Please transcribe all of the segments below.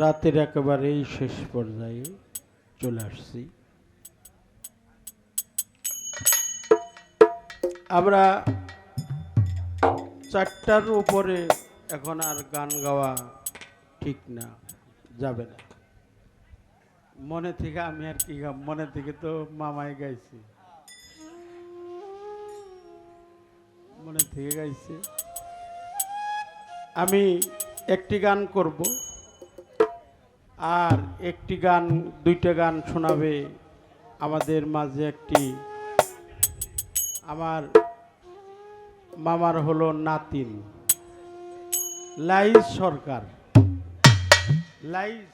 রাতের একেবারেই শেষ পর্যায়ে চলে আসছি। আমরা চারটার উপরে এখন আর গান গাওয়া ঠিক না, যাবে না। মনে থেকে আমি আর কি গাব মনে থেকে তো মামাই গাইছি। মনে থেকে গাইছে। আমি একটি গান করব, আর একটি গান, দুইটা গান শোনাবে আমাদের মাঝে একটি আমার মামার হলো নাতিন, লাইজ সরকার, লাইজ।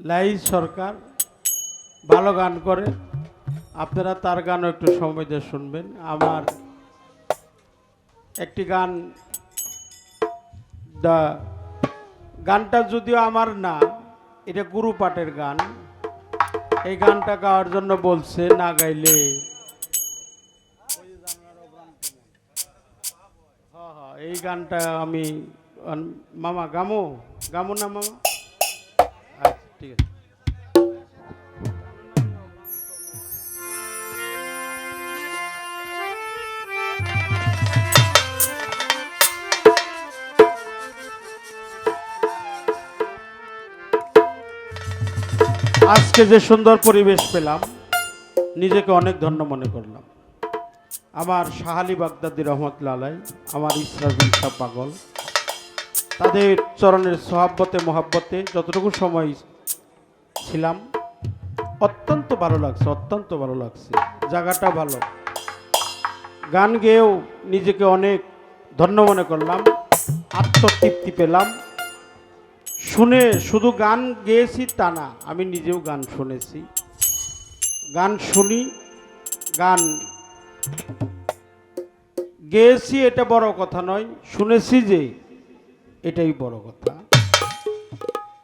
লাইজ সরকার ভালো গান করে। আপনারা তার গানও একটু সময় দিয়ে শুনবেন। আমার একটি গান দা গানটা যদিও আমার না এটা গুরু পাটের গান। এই গানটা গাওয়ার জন্য বলছে না গাইলে হ্যাঁ, হ্যাঁ, এই গানটা আমি মামা গামো গামো না মামা? ঠিক আছে। আজকে যে সুন্দর পরিবেশ পেলাম, নিজেকে অনেক ধন্য মনে করলাম। আমার শাহালি বাগদাদি রহমতুল্লাহ আলাই, আমার ইসরাজুল পাগল। তাদের চরণের সহাব্বতে, মহাব্বতে যতটুকু সময় ছিলাম। অত্যন্ত ভালো লাগছে, অত্যন্ত ভালো লাগছে। জায়গাটা ভালো। গান গেয়েও নিজেকে অনেক ধন্য মনে করলাম, আত্মতৃপ্তি পেলাম। শুনে শুধু গান গেয়েছি তা না, আমি নিজেও গান শুনেছি। গান শুনি, গান গেয়েছি এটা বড় কথা নয়, শুনেছি যে এটাই বড় কথা।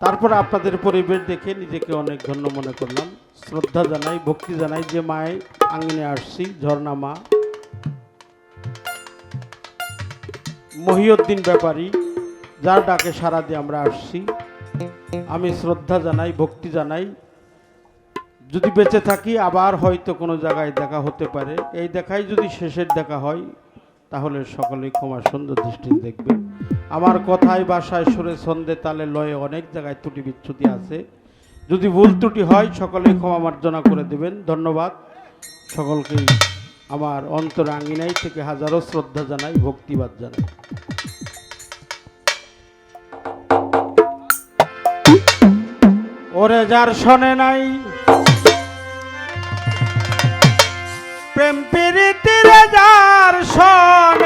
তারপর আপনাদের পরিবেশ দেখে নিজেকে অনেক ধন্য মনে করলাম। শ্রদ্ধা জানাই, ভক্তি জানাই যে মায় আঙ্গিনে আসছি, ঝর্ণা মা। মহিউদ্দিন ব্যাপারী, যার ডাকে সারা দিয়ে আমরা আসছি। আমি শ্রদ্ধা জানাই, ভক্তি জানাই। যদি বেঁচে থাকি, আবার হয়তো কোনো জায়গায় দেখা হতে পারে। এই দেখাই যদি শেষের দেখা হয়, তাহলে সকলেই ক্ষমা সুন্দর দৃষ্টি দেখবে। আমার কথায় বাসায় সুরে ছন্দে তালে লয়ে অনেক জায়গায় ত্রুটি বিচ্ছুতি আছে। যদি ভুল ত্রুটি হয় সকলেই ক্ষমা মার্জনা করে দেবেন। ধন্যবাদ। সকলকেই আমার অন্তর আঙ্গিনাই থেকে হাজারো শ্রদ্ধা জানাই, ভক্তিবাদ জানাই। ওরে যার শোনে নাই প্রেম প্রীতিরে যার শোনে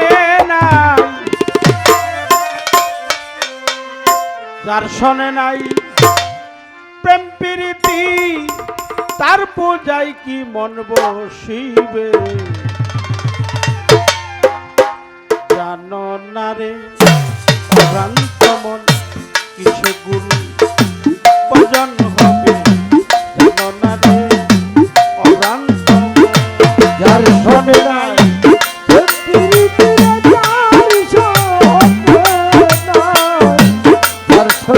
যার শোনে নাই প্রেম প্রীতি, তার পূজাই কি মন বসিবে? জানো না রে ভ্রান্ত মন কিছু গুরু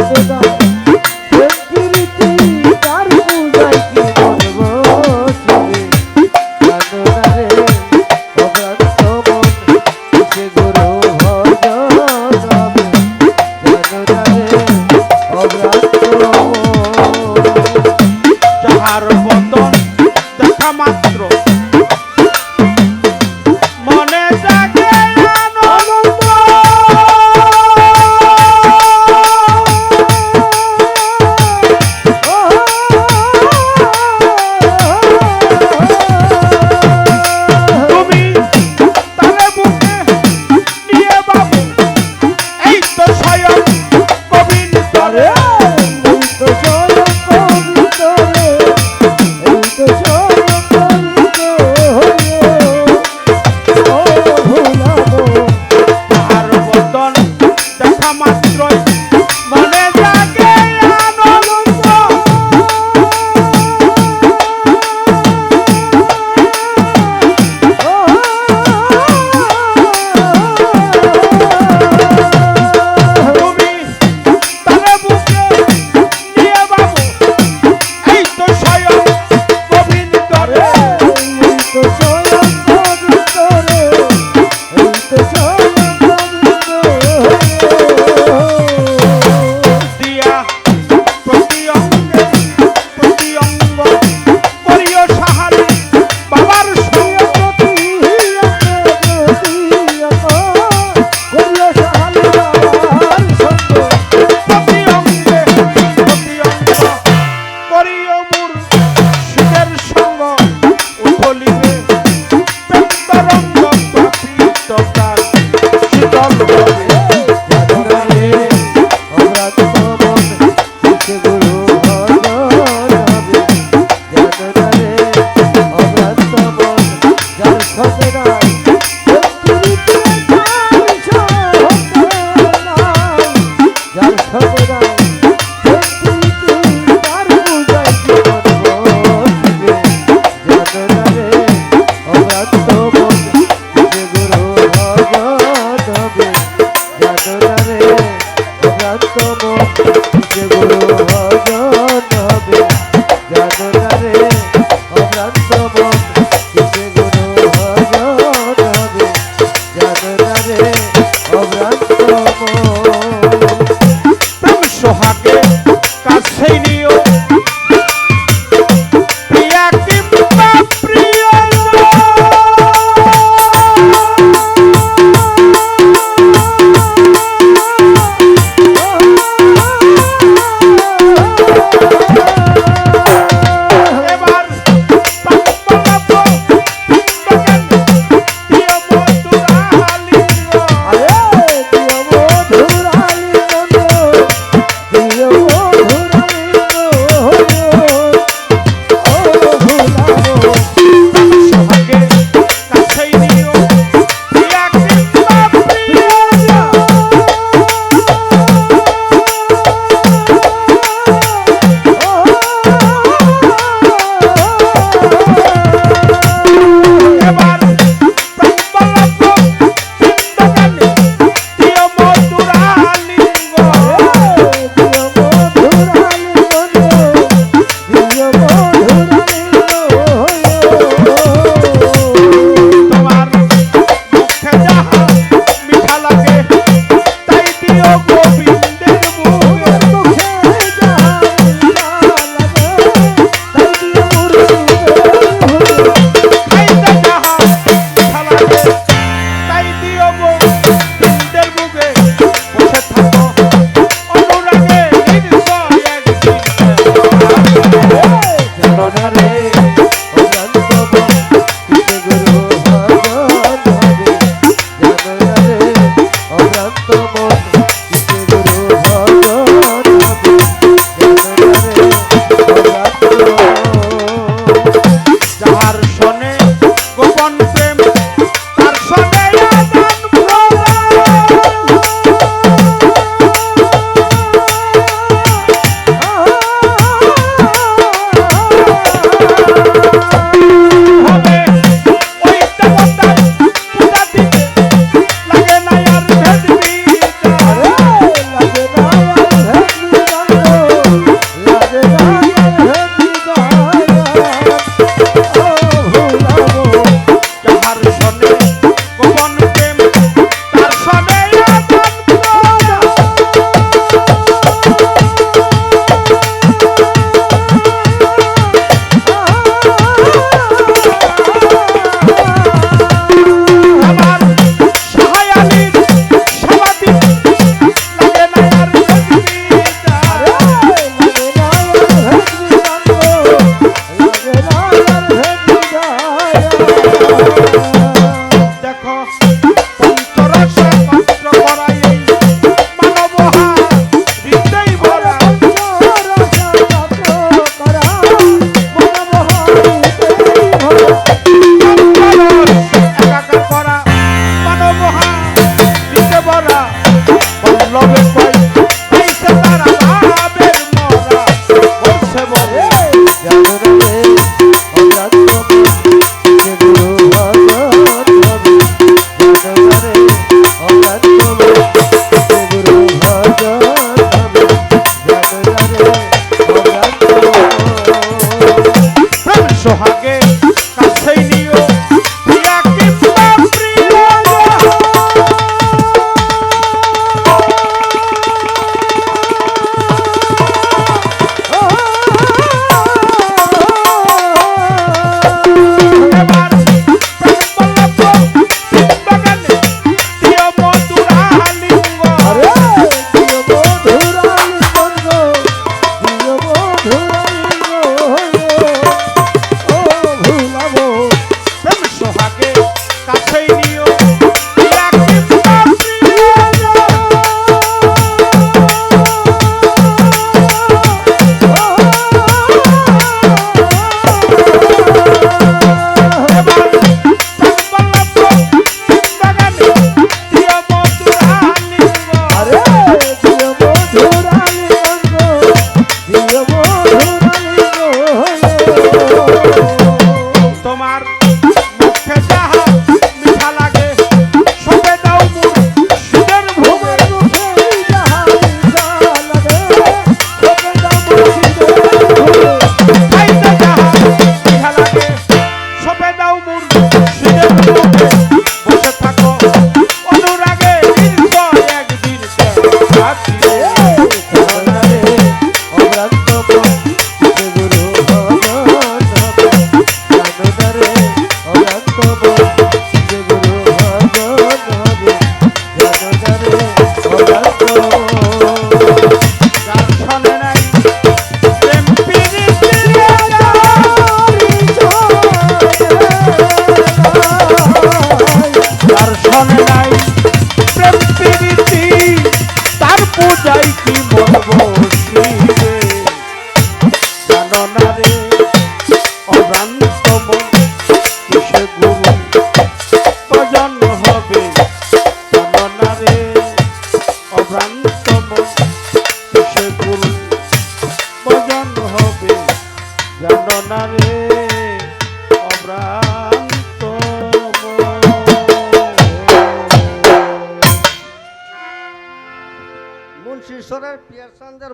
যার শোনে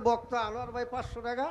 বক্তা আনোয়ার ভাই পাঁচশো টাকা